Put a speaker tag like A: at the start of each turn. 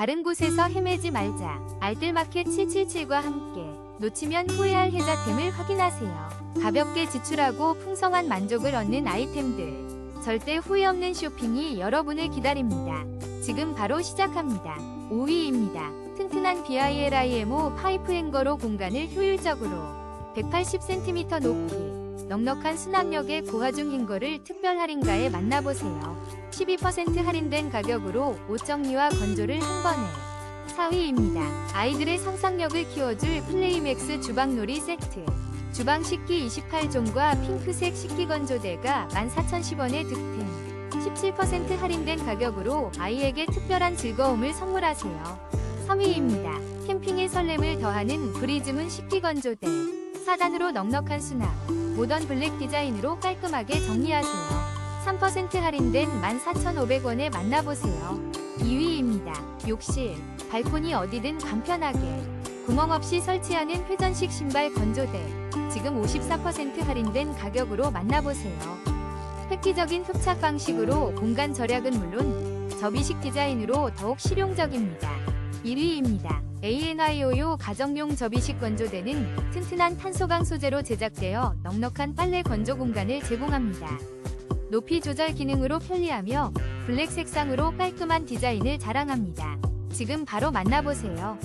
A: 다른 곳에서 헤매지 말자. 알뜰마켓 777과 함께 놓치면 후회할 혜자템을 확인하세요. 가볍게 지출하고 풍성한 만족을 얻는 아이템들. 절대 후회 없는 쇼핑이 여러분을 기다립니다. 지금 바로 시작합니다. 5위입니다. 튼튼한 BILIMO 파이프 행거로 공간을 효율적으로 180cm 높이 넉넉한 수납력의 고화중 행거를 특별 할인가에 만나보세요. 12% 할인된 가격으로 옷 정리와 건조를 한 번에 4위입니다. 아이들의 상상력을 키워줄 플레이맥스 주방놀이 세트 주방 식기 28종과 핑크색 식기 건조대가 14,010원에 득템 17% 할인된 가격으로 아이에게 특별한 즐거움을 선물하세요. 3위입니다. 캠핑의 설렘을 더하는 브리즈문 식기 건조대 4단으로 넉넉한 수납 모던 블랙 디자인으로 깔끔하게 정리하세요. 3% 할인된 14,500원에 만나보세요. 2위입니다. 욕실, 발코니 어디든 간편하게 구멍 없이 설치하는 회전식 신발 건조대 지금 54% 할인된 가격으로 만나보세요. 획기적인 흡착 방식으로 공간 절약은 물론 접이식 디자인으로 더욱 실용적입니다. 1위입니다. ANIO요 가정용 접이식 건조대는 튼튼한 탄소강 소재로 제작되어 넉넉한 빨래 건조 공간을 제공합니다. 높이 조절 기능으로 편리하며 블랙 색상으로 깔끔한 디자인을 자랑합니다. 지금 바로 만나보세요.